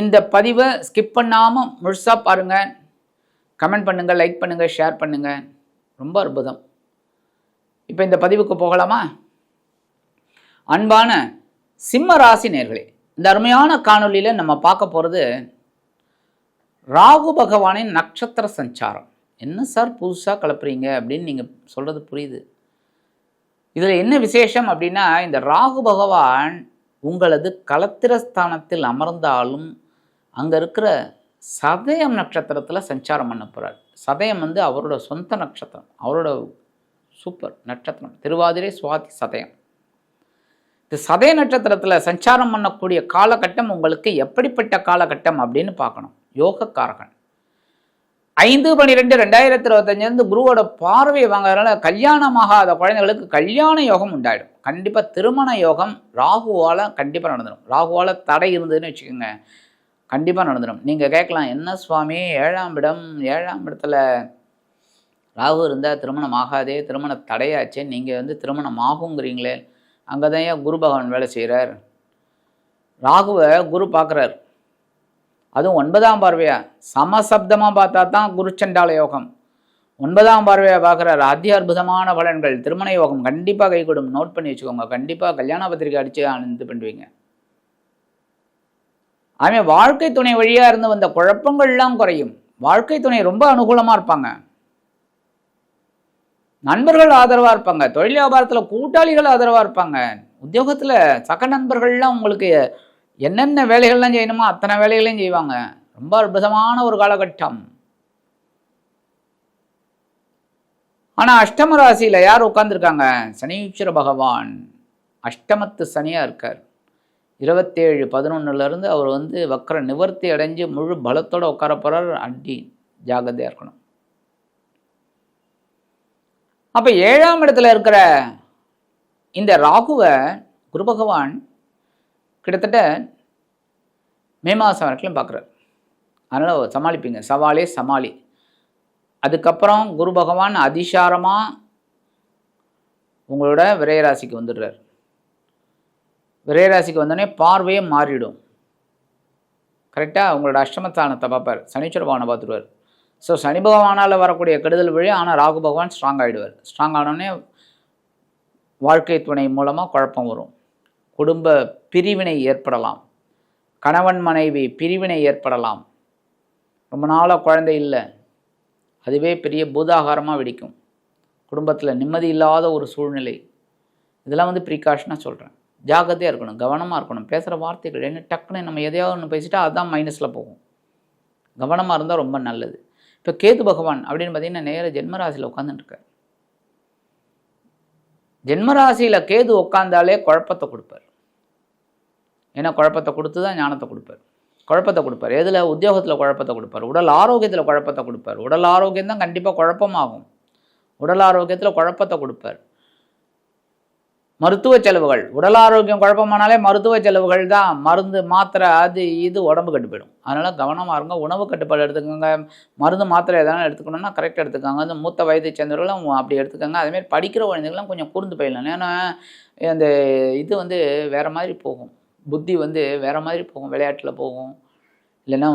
இந்த பதிவை ஸ்கிப் பண்ணாமல் முழுசாக பாருங்கள் கமெண்ட் பண்ணுங்கள் லைக் பண்ணுங்கள் ஷேர் பண்ணுங்கள் ரொம்ப அற்புதம். இப்போ இந்த பதிவுக்கு போகலாமா? அன்பான சிம்ம ராசி நேர்களே இந்த அருமையான காணொலியில் நம்ம பார்க்க போகிறது ராகு பகவானின் நட்சத்திர சஞ்சாரம். என்ன சார் புதுசாக கலப்புறீங்க அப்படின்னு நீங்கள் சொல்கிறது புரியுது. இதில் என்ன விசேஷம் அப்படின்னா இந்த ராகு பகவான் உங்களது கலத்திரஸ்தானத்தில் அமர்ந்தாலும் அங்கே இருக்கிற சதயம் நட்சத்திரத்தில் சஞ்சாரம் பண்ண போகிறார் சதயம் வந்து அவரோட சொந்த நட்சத்திரம். அவரோட சூப்பர் நட்சத்திரம். திருவாதிரை சுவாதி சதயம். இந்த சதய நட்சத்திரத்தில் சஞ்சாரம் பண்ணக்கூடிய காலகட்டம் உங்களுக்கு எப்படிப்பட்ட காலகட்டம் அப்படின்னு பார்க்கணும். யோகக்காரகன். ஐந்து பன்னிரெண்டு ரெண்டாயிரத்தி இருபத்தஞ்சிலிருந்து குருவோட பார்வையை வாங்குறதுனால கல்யாணமாகாத குழந்தைகளுக்கு கல்யாண யோகம் உண்டாயிடும். கண்டிப்பாக திருமண யோகம் ராகுவால் கண்டிப்பாக நடந்துடும் ராகுவால் தடை இருந்ததுன்னு வச்சுக்கோங்க. கண்டிப்பாக நடந்துடும் நீங்கள் கேட்கலாம் என்ன சுவாமி? ஏழாம் இடம் ஏழாம் இடத்துல ராகு இருந்தால் திருமணம் ஆகாதே திருமண தடையாச்சே நீங்கள் வந்து திருமணம் ஆகுங்கிறீங்களே அங்கே தான் ஏன் குரு பகவான் வேலை செய்கிறார் ராகுவை குரு பார்க்குறார் அதுவும் ஒன்பதாம் பார்வையா? சமசப்தமாக பார்த்தா தான் குருச்சண்டால யோகம். ஒன்பதாம் பார்வையாக பார்க்குறார் அதி அற்புதமான பலன்கள் திருமண யோகம் கண்டிப்பாக கை கொடும் நோட் பண்ணி வச்சுக்கோங்க. கண்டிப்பாக கல்யாண பத்திரிக்கை அடித்து இது பண்ணுவீங்க. ஆமே வாழ்க்கை துணை வழியாக இருந்து வந்த குழப்பங்கள்லாம் குறையும். வாழ்க்கை துணை ரொம்ப அனுகூலமாக இருப்பாங்க. நண்பர்கள் ஆதரவாக இருப்பாங்க. தொழில் வியாபாரத்தில் கூட்டாளிகள் ஆதரவாக இருப்பாங்க. உத்தியோகத்தில் சக நண்பர்கள்லாம் உங்களுக்கு என்னென்ன வேலைகள்லாம் செய்யணுமோ அத்தனை வேலைகளையும் செய்வாங்க. ரொம்ப அற்புதமான ஒரு காலகட்டம். ஆனால் அஷ்டம ராசியில் யார் உட்காந்துருக்காங்க சனீஸ்வர பகவான். அஷ்டமத்து சனியாக இருக்கார். இருபத்தேழு பதினொன்னுலேருந்து அவர் வந்து வக்கர நிவர்த்தி அடைஞ்சு முழு பலத்தோடு உட்கார போகிறார் அடி ஜாகிரதையாக இருக்கணும். அப்போ ஏழாம் இடத்துல இருக்கிற இந்த ராகுவை குரு பகவான் கிட்டத்தட்ட மே மாதம் வரைக்கும் பார்க்குறார் அதனால் சமாளிப்பீங்க. சவாலே சமாளி. அதுக்கப்புறம் குரு பகவான் அதிசாரமாக உங்களோட விரையராசிக்கு வந்துடுறார். விரைராசிக்கு வந்தோடனே பார்வையே மாறிடும். கரெக்டாக உங்களோட அஷ்டமஸ்தானத்தை பார்ப்பார். சனீஸ்வர பகவானை பார்த்துருவார். ஸோ சனி பகவானால் வரக்கூடிய கெடுதல் வழி ஆனால் ராகு பகவான் ஸ்ட்ராங் ஆகிடுவார் ஸ்ட்ராங் ஆனோடனே வாழ்க்கை துணை மூலமாக குழப்பம் வரும். குடும்ப பிரிவினை ஏற்படலாம். கணவன் மனைவி பிரிவினை ஏற்படலாம். ரொம்ப நாளாக குழந்தை இல்லை. அதுவே பெரிய பூதாகாரமாக வெடிக்கும். குடும்பத்தில் நிம்மதி இல்லாத ஒரு சூழ்நிலை. இதெல்லாம் வந்து ப்ரிகாஷனாக சொல்கிறேன் ஜாகிரதையாக இருக்கணும் கவனமாக இருக்கணும். பேசுகிற வார்த்தைகள் என்ன டக்குன்னு நம்ம எதையாவது ஒன்று பேசிட்டா அதுதான் மைனஸில் போகும். கவனமாக இருந்தால் ரொம்ப நல்லது. இப்போ கேது பகவான் அப்படின்னு பார்த்தீங்கன்னா நேர ஜென்மராசியில் உட்காந்துட்டுருக்கார் ஜென்மராசியில் கேது உட்காந்தாலே குழப்பத்தை கொடுப்பார். ஏன்னா குழப்பத்தை கொடுத்து தான் ஞானத்தை கொடுப்பார். குழப்பத்தை கொடுப்பார். எதில்? உத்தியோகத்தில் குழப்பத்தை கொடுப்பார். உடல் ஆரோக்கியத்தில் குழப்பத்தை கொடுப்பார். உடல் ஆரோக்கியம் தான் கண்டிப்பாக குழப்பமாகும். உடல் ஆரோக்கியத்தில் குழப்பத்தை கொடுப்பார். மருத்துவ செலவுகள். உடல் ஆரோக்கியம் குழப்பமானாலே மருத்துவ செலவுகள் தான். மருந்து மாத்திரை அது இது உடம்பு கட்டு போயிடும். அதனால் கவனமாக இருங்க. உணவு கட்டுப்பாடு எடுத்துக்கோங்க. மருந்து மாத்திரை எதனா எடுத்துக்கணும்னா கரெக்டாக எடுத்துக்காங்க. அந்த மூத்த வயதை சேர்ந்தவர்களும் அப்படி எடுத்துக்கோங்க. அதேமாதிரி படிக்கிற குழந்தைகள்லாம் கொஞ்சம் கூர்ந்து போயிடலாம் ஏன்னா அந்த இது வந்து வேறு மாதிரி போகும். புத்தி வந்து வேறு மாதிரி போகும். விளையாட்டில் போகும். இல்லைன்னா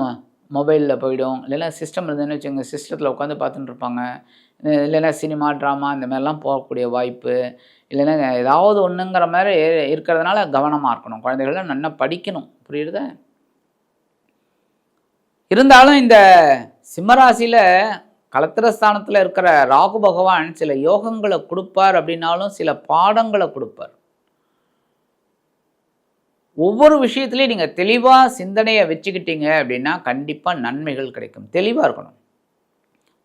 மொபைலில் போயிடும். இல்லைன்னா சிஸ்டம் இருந்ததுன்னு வச்சுக்கோங்க சிஸ்டத்தில் உட்காந்து பார்த்துட்டு இருப்பாங்க. இல்லைன்னா சினிமா ட்ராமா இந்த மாதிரிலாம் போகக்கூடிய வாய்ப்பு. இல்லைன்னா ஏதாவது ஒன்றுங்கிற மாதிரி இருக்கிறதுனால கவனமாக இருக்கணும். குழந்தைகள்லாம் நல்லா படிக்கணும். புரியுறதா? இருந்தாலும் இந்த சிம்மராசியில் கலத்திரஸ்தானத்தில் இருக்கிற ராகு பகவான் சில யோகங்களை கொடுப்பார் அப்படின்னாலும் சில பாடங்களை கொடுப்பார். ஒவ்வொரு விஷயத்துலையும் நீங்கள் தெளிவாக சிந்தனையை வச்சுக்கிட்டீங்க அப்படின்னா கண்டிப்பாக நன்மைகள் கிடைக்கும். தெளிவாக இருக்கணும்.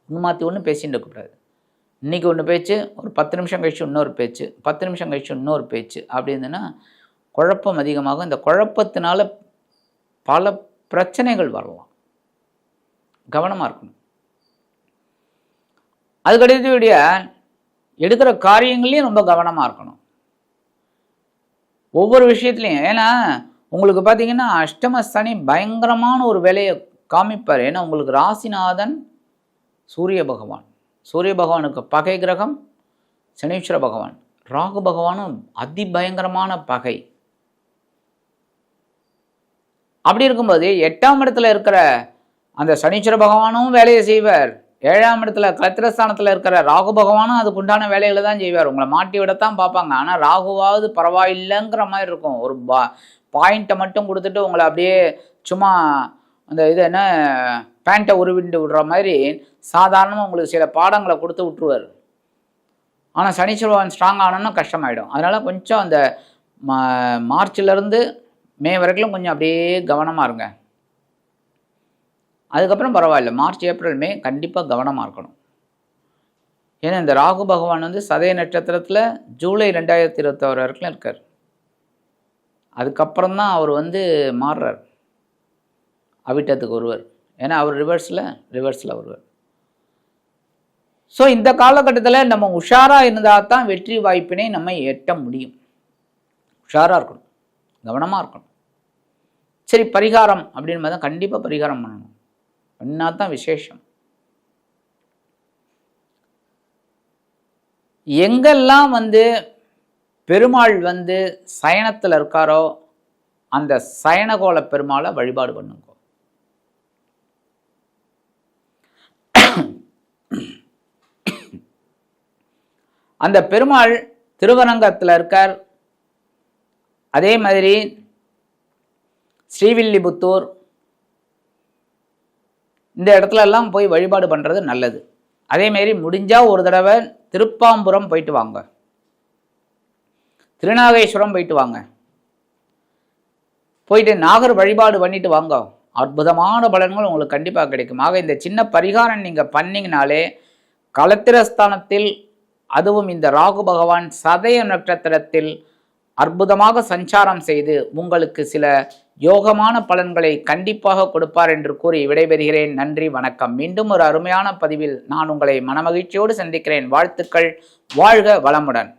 ஒன்று மாற்றி ஒன்று பேசிட்டு இருக்கக்கூடாது இன்றைக்கி ஒன்று பேச்சு ஒரு பத்து நிமிஷம் கழிச்சு இன்னொரு பேச்சு பத்து நிமிஷம் கழிச்சு இன்னொரு பேச்சு அப்படி இருந்ததுன்னா குழப்பம் அதிகமாகும். இந்த குழப்பத்தினால பல பிரச்சனைகள் வரலாம். கவனமாக இருக்கணும். அதுக்கடுத்தபடிய எடுக்கிற காரியங்களையும் ரொம்ப கவனமாக இருக்கணும். ஒவ்வொரு விஷயத்துலையும். ஏன்னா உங்களுக்கு பார்த்தீங்கன்னா அஷ்டம சனி பயங்கரமான ஒரு வேலையை காமிப்பார். ஏன்னா உங்களுக்கு ராசிநாதன் சூரிய பகவான். சூரிய பகவானுக்கு பகை கிரகம் சனீஸ்வர பகவான். ராகு பகவானும் அதிபயங்கரமான பகை. அப்படி இருக்கும்போது எட்டாம் இடத்துல இருக்கிற அந்த சனீஸ்வர பகவானும் வேலையை செய்வார். ஏழாம் இடத்துல கலத்திரஸ்தானத்தில் இருக்கிற ராகு பகவானும் அதுக்கு உண்டான வேலைகளை தான் செய்வார். உங்களை மாட்டி விடத்தான் பார்ப்பாங்க. ஆனால் ராகுவாவது பரவாயில்லைங்கிற மாதிரி இருக்கும். ஒரு பா பாயிண்ட்டை மட்டும் கொடுத்துட்டு உங்களை அப்படியே சும்மா அந்த இது என்ன பேண்ட்டை உருவிண்டு விடுற மாதிரி சாதாரணமாக உங்களுக்கு சில பாடங்களை கொடுத்து விட்டுருவார். ஆனால் சனீஸ்வரன் ஸ்ட்ராங் ஆனோன்னா கஷ்டமாயிடும். அதனால் கொஞ்சம் அந்த மா மார்ச்லேருந்து மே வரைக்கும் கொஞ்சம் அப்படியே கவனமாக இருங்க. அதுக்கப்புறம் பரவாயில்ல. மார்ச் ஏப்ரல் மே கண்டிப்பாக கவனமாக இருக்கணும். ஏன்னா இந்த ராகு பகவான் வந்து சதய நட்சத்திரத்தில் ஜூலை ரெண்டாயிரத்தி இருபத்தாறு வரைக்கும் இருக்கார். அதுக்கப்புறம் தான் அவர் வந்து மாறுறார். அவிட்டத்துக்கு ஒருவர். ஏன்னா அவர் ரிவர்ஸில் ரிவர்ஸில் வருவார் ஸோ இந்த காலகட்டத்தில் நம்ம உஷாராக இருந்தால் தான் வெற்றி வாய்ப்பினை நம்ம எட்ட முடியும். உஷாராக இருக்கணும். கவனமாக இருக்கணும். சரி பரிகாரம் அப்படின்னு பார்த்தா கண்டிப்பாக பரிகாரம் பண்ணணும். பண்ணா தான் விசேஷம்? எங்கெல்லாம் வந்து பெருமாள் வந்து சயனத்தில் இருக்காரோ அந்த சயனகோல பெருமாளை வழிபாடு பண்ணுங்க. அந்த பெருமாள் திருவரங்கத்தில் இருக்கார். அதே மாதிரி ஸ்ரீவில்லிபுத்தூர் இந்த இடத்துல எல்லாம் போய் வழிபாடு பண்ணுறது நல்லது. அதேமாரி முடிஞ்சால் ஒரு தடவை திருப்பாம்புரம் போயிட்டு வாங்க. திருநாகேஸ்வரம் போயிட்டு வாங்க. போயிட்டு நாகர் வழிபாடு பண்ணிட்டு வாங்க. அற்புதமான பலன்கள் உங்களுக்கு கண்டிப்பாக கிடைக்கும். ஆக இந்த சின்ன பரிகாரம் நீங்கள் பண்ணிங்கனாலே களத்திரஸ்தானத்தில் அதுவும் இந்த ராகு பகவான் சதய நட்சத்திரத்தில் அற்புதமாக சஞ்சாரம் செய்து உங்களுக்கு சில யோகமான பலன்களை கண்டிப்பாக கொடுப்பார் என்று கூறி விடைபெறுகிறேன். நன்றி வணக்கம். மீண்டும் ஒரு அருமையான பதிவில் நான் உங்களை மனமகிழ்ச்சியோடு சந்திக்கிறேன். வாழ்த்துக்கள். வாழ்க வளமுடன்.